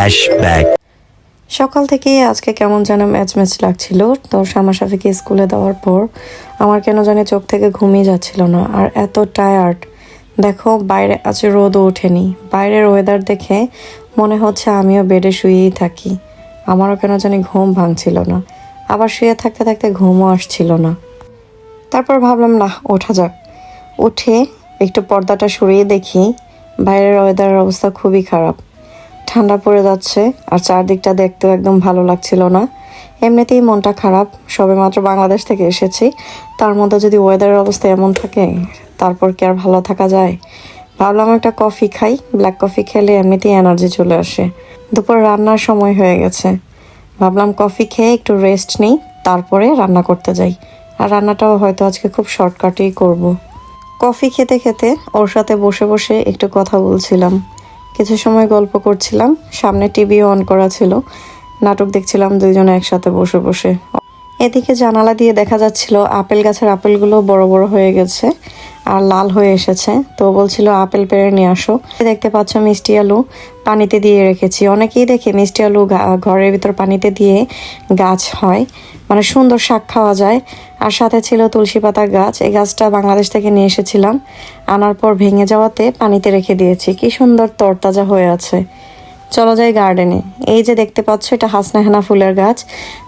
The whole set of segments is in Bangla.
Flashback. সকাল থেকে আজকে কেমন যেন ম্যাচ ম্যাচ লাগছিল। তো শ্যামা শাফিকে স্কুলে দেওয়ার পর আমার কেন জানি চোখ থেকে ঘুমিয়ে যাচ্ছিল না আর এত টায়ার্ড দেখো, বাইরে আজ রোদও ওঠেনি। বাইরের ওয়েদার দেখে মনে হচ্ছে আমিও বেডে শুয়েই থাকি। আমারও কেন জানি ঘুম ভাঙছিল না। আবার শুয়ে থাকতে থাকতে ঘুমও আসছিল না। তারপর ভাবলাম না ওঠা যাক। উঠে একটু পর্দাটা সরিয়ে দেখি, বাইরের ওয়েদারের অবস্থা খুবই খারাপ। ঠান্ডা পড়ে যাচ্ছে আর চারদিকটা দেখতেও একদম ভালো লাগছিল না। এমনিতেই মনটা খারাপ, সবে মাত্র বাংলাদেশ থেকে এসেছি। তার মধ্যে যদি ওয়েদারের অবস্থা এমন থাকে, তারপর কি আর ভালো থাকা যায়? ভাবলাম একটা কফি খাই ব্ল্যাক কফি খেলে এমনিতেই এনার্জি চলে আসে। দুপুর রান্নার সময় হয়ে গেছে। ভাবলাম কফি খেয়ে একটু রেস্ট নিই, তারপরে রান্না করতে যাই। আর রান্নাটাও হয়তো আজকে খুব শর্টকাটেই করব। কফি খেতে খেতে ওর সাথে বসে বসে একটু কথা বলছিলাম। কিছু সময় গল্প করছিলাম। সামনে টিভি অন করা ছিল। নাটক দেখছিলাম দুইজনে একসাথে বসে বসে। এদিকে জানালা দিয়ে দেখা যাচ্ছিল আপেল গাছের আপেলগুলো বড় বড় হয়ে গেছে আর লাল হয়ে এসেছে। তো বলছিল, আপেল পেড়ে নিয়ে আসো। দেখতে পাচ্ছ মিষ্টি আলু। পানিতে দিয়ে রেখেছি। অনেকেই দেখে মিষ্টি আলু ঘরের ভিতর পানিতে দিয়ে গাছ হয়। মানে সুন্দর শাক খাওয়া যায়। আর সাথে ছিল তুলসী পাতার গাছ। এই গাছটা বাংলাদেশ থেকে নিয়ে এসেছিলাম। আনার পর ভেঙে যাওয়াতে পানিতে রেখে দিয়েছি। কি সুন্দর তরতাজা হয়ে আছে। চলো যাই গার্ডেনে এই যে দেখতে পাচ্ছ, এটা হাসনাহেনা ফুলের গাছ।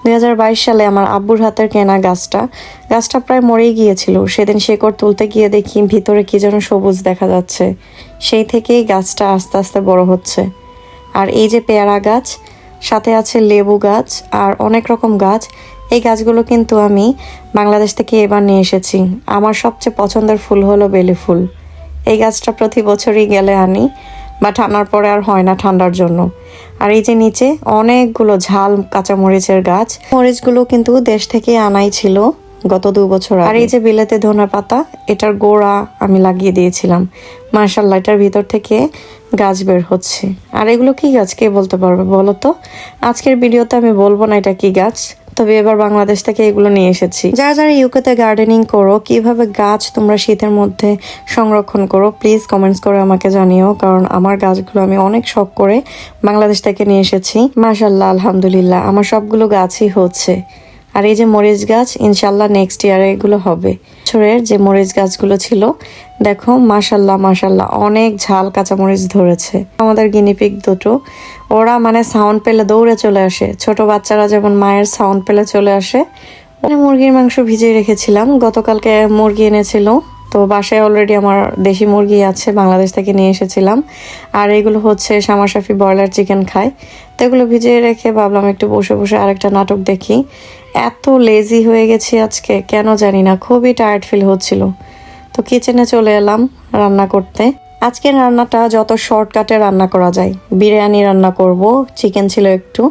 দুই হাজার বাইশ সালে আমার আব্বুর হাতের কেনা গাছটা। গাছটা প্রায় মরেই গিয়েছিল। সেদিন শেকড় তুলতে গিয়ে দেখি ভিতরে কি যেন সবুজ দেখা যাচ্ছে। সেই থেকেই গাছটা আস্তে আস্তে বড় হচ্ছে। আর এই যে পেয়ারা গাছ, সাথে আছে লেবু গাছ আর অনেক রকম গাছ। এই গাছগুলো কিন্তু আমি বাংলাদেশ থেকে এবার নিয়ে এসেছি। আমার সবচেয়ে পছন্দের ফুল হলো বেলি ফুল। এই গাছটা প্রতি বছরই গেলে আনি। বাট আনার পরে আর হয় না ঠান্ডার জন্য। আর এই যে নিচে অনেকগুলো ঝাল কাঁচামরিচের গাছ, মরিচগুলো কিন্তু দেশ থেকে আনাই ছিল গত দু বছর আর এই যে বিলেতে ধনে পাতা, এটার গোড়া আমি লাগিয়ে দিয়েছিলাম। মার্শাল্লাহ এটার ভিতর থেকে গাছ বের হচ্ছে। আর এগুলো কি গাছ? কে বলতে পারবে বলো তো? আজকের ভিডিওতে আমি বলব না এটা কি গাছ। তবে এবার বাংলাদেশ থেকে এগুলো নিয়ে এসেছি। যারা যারা ইউকেতে গার্ডেনিং করো, কীভাবে গাছ তোমরা শীতের মধ্যে সংরক্ষণ করো প্লিজ কমেন্টস করে আমাকে জানিও, কারণ আমার গাছগুলো আমি অনেক শখ করে বাংলাদেশ থেকে নিয়ে এসেছি। মাশাল্লাহ আলহামদুলিল্লাহ, আমার সবগুলো গাছই হচ্ছে। আর এই যে মরিচ গাছ ইনশাল্লাহ নেক্সট ইয়ারে এগুলো হবে। বছরের যে মরিচ গাছগুলো ছিল, দেখো মাশাল্লাহ মাশাল্লাহ অনেক ঝাল কাঁচা মরিচ ধরেছে। আমাদের গিনিপিক দুটো ওরা মানে সাউন্ড পেলে দৌড়ে চলে আসে। ছোট বাচ্চারা যেমন মায়ের সাউন্ড পেলে চলে আসে। মানে মুরগির মাংস ভিজিয়ে রেখেছিলাম। গতকালকে মুরগি এনেছিল। তো বাসায় অলরেডি আমার দেশি মুরগি আছে, বাংলাদেশ থেকে নিয়ে এসেছিলাম। আর এগুলো হচ্ছে সামাশাফি ব্রয়লার চিকেন খায়। তো এগুলো ভিজিয়ে রেখে ভাবলাম একটু বসে বসে আরেকটা নাটক দেখি। এত লেজি হয়ে গেছি আজকে, কেন জানি না, খুবই টায়ার্ড ফিল হচ্ছিল। তো কিচেনে চলে এলাম রান্না করতে। আজকের রান্নাটা যত শর্টকাটে রান্না করা যায়। বিরিয়ানি রান্না করব চিকেন ছিল একটু।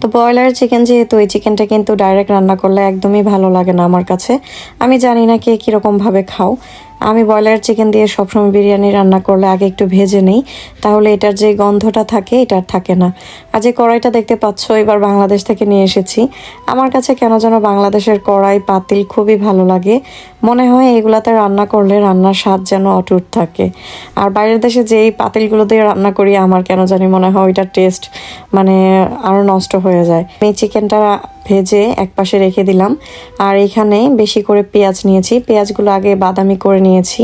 তো ব্রয়লার চিকেন যেহেতু, এই চিকেনটা কিন্তু ডাইরেক্ট রান্না করলে একদমই ভালো লাগে না আমার কাছে। আমি জানি না কে কীরকমভাবে খাও। আমি ব্রয়লার চিকেন দিয়ে সবসময় বিরিয়ানি রান্না করলে আগে একটু ভেজে নিই, তাহলে এটার যে গন্ধটা থাকে, এটা আর থাকে না। আর যে কড়াইটা দেখতে পাচ্ছ, এবার বাংলাদেশ থেকে নিয়ে এসেছি। আমার কাছে কেন যেন বাংলাদেশের কড়াই পাতিল খুবই ভালো লাগে। মনে হয় এগুলাতে রান্না করলে রান্নার স্বাদ যেন অটুট থাকে। আর বাইরের দেশে যেই পাতিলগুলো দিয়ে রান্না করি, আমার কেন জানি মনে হয় ওইটার টেস্ট মানে আরও নষ্ট হয়ে যায়। আমি চিকেনটা ভেজে এক পাশে রেখে দিলাম। আর এখানে বেশি করে পেঁয়াজ নিয়েছি। পেঁয়াজগুলো আগে বাদামি করে নিয়েছি।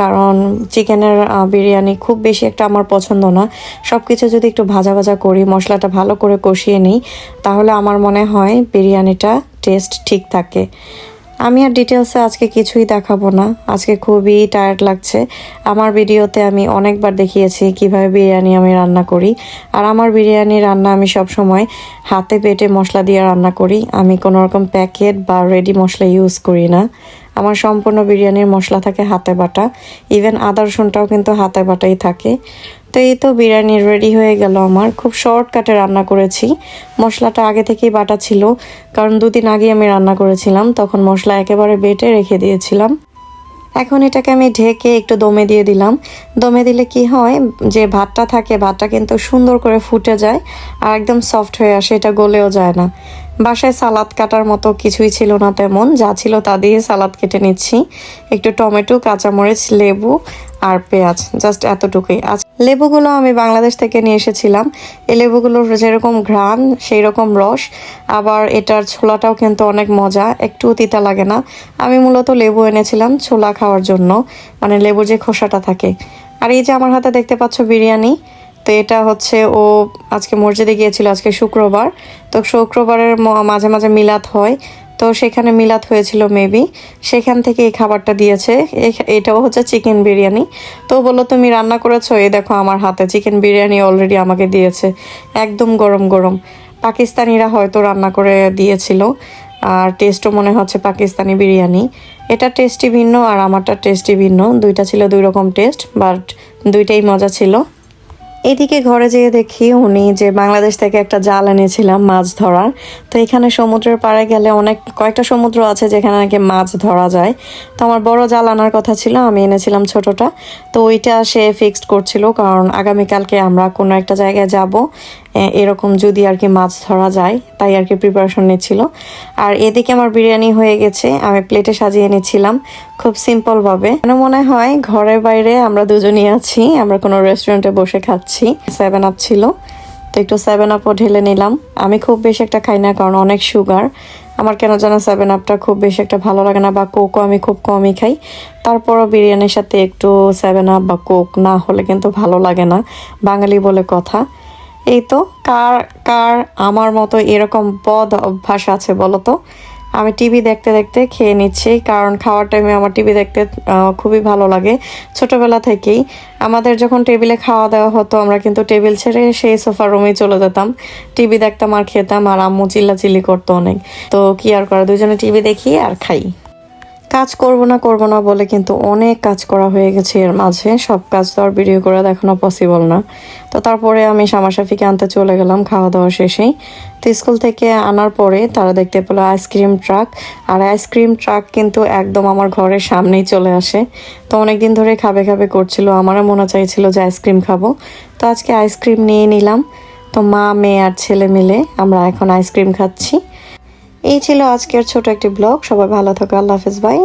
কারণ চিকেনের বিরিয়ানি খুব বেশি একটা আমার পছন্দ না। সব কিছু যদি একটু ভাজা ভাজা করি, মশলাটা ভালো করে কষিয়ে নিই, তাহলে আমার মনে হয় বিরিয়ানিটা টেস্ট ঠিক থাকে। আমি আর ডিটেলসে আজকে কিছুই দেখাবো না। আজকে খুবই টায়ার্ড লাগছে। আমার ভিডিওতে আমি অনেকবার দেখিয়েছি কীভাবে বিরিয়ানি আমি রান্না করি। আর আমার বিরিয়ানি রান্না আমি সব সময় হাতে পেটে মশলা দিয়ে রান্না করি। আমি কোনো রকম প্যাকেট বা রেডি মশলা ইউজ করি না। আমার সম্পূর্ণ বিরিয়ানির মশলা থাকে হাতে বাটা। ইভেন আদা রসুনটাও কিন্তু হাতে বাটাই থাকে। তো এই তো বিরিয়ানি রেডি হয়ে গেল আমার। খুব শর্টকাটে রান্না করেছি। মশলাটা আগে থেকেই বাটা ছিল। কারণ দুদিন আগে আমি রান্না করেছিলাম। তখন মশলা একেবারে বেটে রেখে দিয়েছিলাম। এখন এটাকে আমি ঢেকে একটু দমে দিয়ে দিলাম। দমে দিলে কি হয়, যে ভাতটা থাকে, ভাতটা কিন্তু সুন্দর করে ফুটে যায় আর একদম সফট হয়ে আসে, এটা গলেও যায় না। বাসায় সালাদ কাটার মতো কিছুই ছিল না তেমন, যা ছিল তা দিয়ে সালাদ কেটে নিচ্ছি। একটু টমেটো, কাঁচামরিচ, লেবু আর পেঁয়াজ, জাস্ট এতটুকুই। আজ লেবুগুলো আমি বাংলাদেশ থেকে নিয়ে এসেছিলাম। এই লেবুগুলোর যেরকম ঘ্রাণ সেই রকম রস, আবার এটার ছোলাটাও কিন্তু অনেক মজা, একটু তিতা লাগে না। আমি মূলত লেবু এনেছিলাম ছোলা খাওয়ার জন্য মানে লেবুর যে খোসাটা থাকে। আর এই যে আমার হাতে দেখতে পাচ্ছ বিরিয়ানি, তো এটা হচ্ছে ও আজকে মসজিদে গিয়েছিল আজকে শুক্রবার। তো শুক্রবারের মাঝে মাঝে মিলাদ হয়। তো সেখানে মিলাত হয়েছিল মেবি সেখান থেকে এই খাবারটা দিয়েছে। এটাও হচ্ছে চিকেন বিরিয়ানি। তো বলল, তুমি রান্না করেছ? এই দেখো আমার হাতে। চিকেন বিরিয়ানি অলরেডি আমাকে দিয়েছে। একদম গরম গরম। পাকিস্তানিরা হয়তো রান্না করে দিয়েছিল। আর টেস্টও মনে হচ্ছে পাকিস্তানি বিরিয়ানি। এটা টেস্টই ভিন্ন আর আমারটা টেস্টই ভিন্ন। দুইটা ছিল দুই রকম টেস্ট বাট দুইটাই মজা ছিল। এদিকে ঘরে যেয়ে দেখি উনি যে বাংলাদেশ থেকে একটা জাল এনেছিলাম মাছ ধরার। তো এখানে সমুদ্রের পাড়ে গেলে অনেক, কয়েকটা সমুদ্র আছে যেখানে নাকি মাছ ধরা যায়। তো আমার বড় জাল আনার কথা ছিল, আমি এনেছিলাম ছোটটা। তো ওইটা সে ফিক্সড করছিল, কারণ আগামীকালকে আমরা কোনো একটা জায়গায় যাব। এরকম যদি আর কি মাছ ধরা যায়, তাই আর কি প্রিপারেশন নিচ্ছিল। আর এদিকে আমার বিরিয়ানি হয়ে গেছে, আমি প্লেটে সাজিয়ে নিচ্ছিলাম, খুব সিম্পলভাবে কেন মনে হয়, ঘরের বাইরে আমরা দুজনই আছি, আমরা কোনো রেস্টুরেন্টে বসে খাচ্ছি। সেভেন আপ ছিল, তো একটু সেভেন আপও ঢেলে নিলাম। আমি খুব বেশি একটা খাই না, কারণ অনেক সুগার আমার কেন যেন সেভেন আপটা খুব বেশি একটা ভালো লাগে না, বা কোকও আমি খুব কমই খাই। তারপরও বিরিয়ানির সাথে একটু সেভেন আপ বা কোক না হলে কিন্তু ভালো লাগে না, বাঙালি বলে কথা। এই তো, কার কার আমার মতো এরকম বদ অভ্যাস আছে বলো তো? আমি টিভি দেখতে দেখতে খেয়ে নিচ্ছি, কারণ খাওয়ার টাইমে আমার টিভি দেখতে খুবই ভালো লাগে। ছোটবেলা থেকেই আমাদের যখন টেবিলে খাওয়া দাওয়া হতো, আমরা কিন্তু টেবিল ছেড়ে সেই সোফা রুমে চলে যেতাম। টিভি দেখতাম আর খেতাম, আর আম্মু চিল্লাচিল্লি করতো অনেক। তো কি আর করা, দুজনে টিভি দেখি আর খাই। কাজ করব না করব না বলে কিন্তু অনেক কাজ করা হয়ে গেছে এর মাঝে। সব কাজ তো আর ভিডিও করে দেখানো পসিবল না। তো তারপরে আমি সামাশাফিকে আনতে চলে গেলাম খাওয়া দাওয়া শেষেই। তো স্কুল থেকে আনার পরে তারা দেখতে পেল আইসক্রিম ট্রাক। আর আইসক্রিম ট্রাক কিন্তু একদম আমার ঘরের সামনেই চলে আসে। তো অনেক দিন ধরে খাবে খাবে করছিল, আমারও মনে চাইছিল যে আইসক্রিম খাব। তো আজকে আইসক্রিম নিয়ে নিলাম। তো মা, মেয়ে আর ছেলে মিলে আমরা এখন আইসক্রিম খাচ্ছি। এই ছিল আজকের ছোট একটি ব্লগ। সবাই ভালো থাকো আল্লাহ হাফেজ বাই।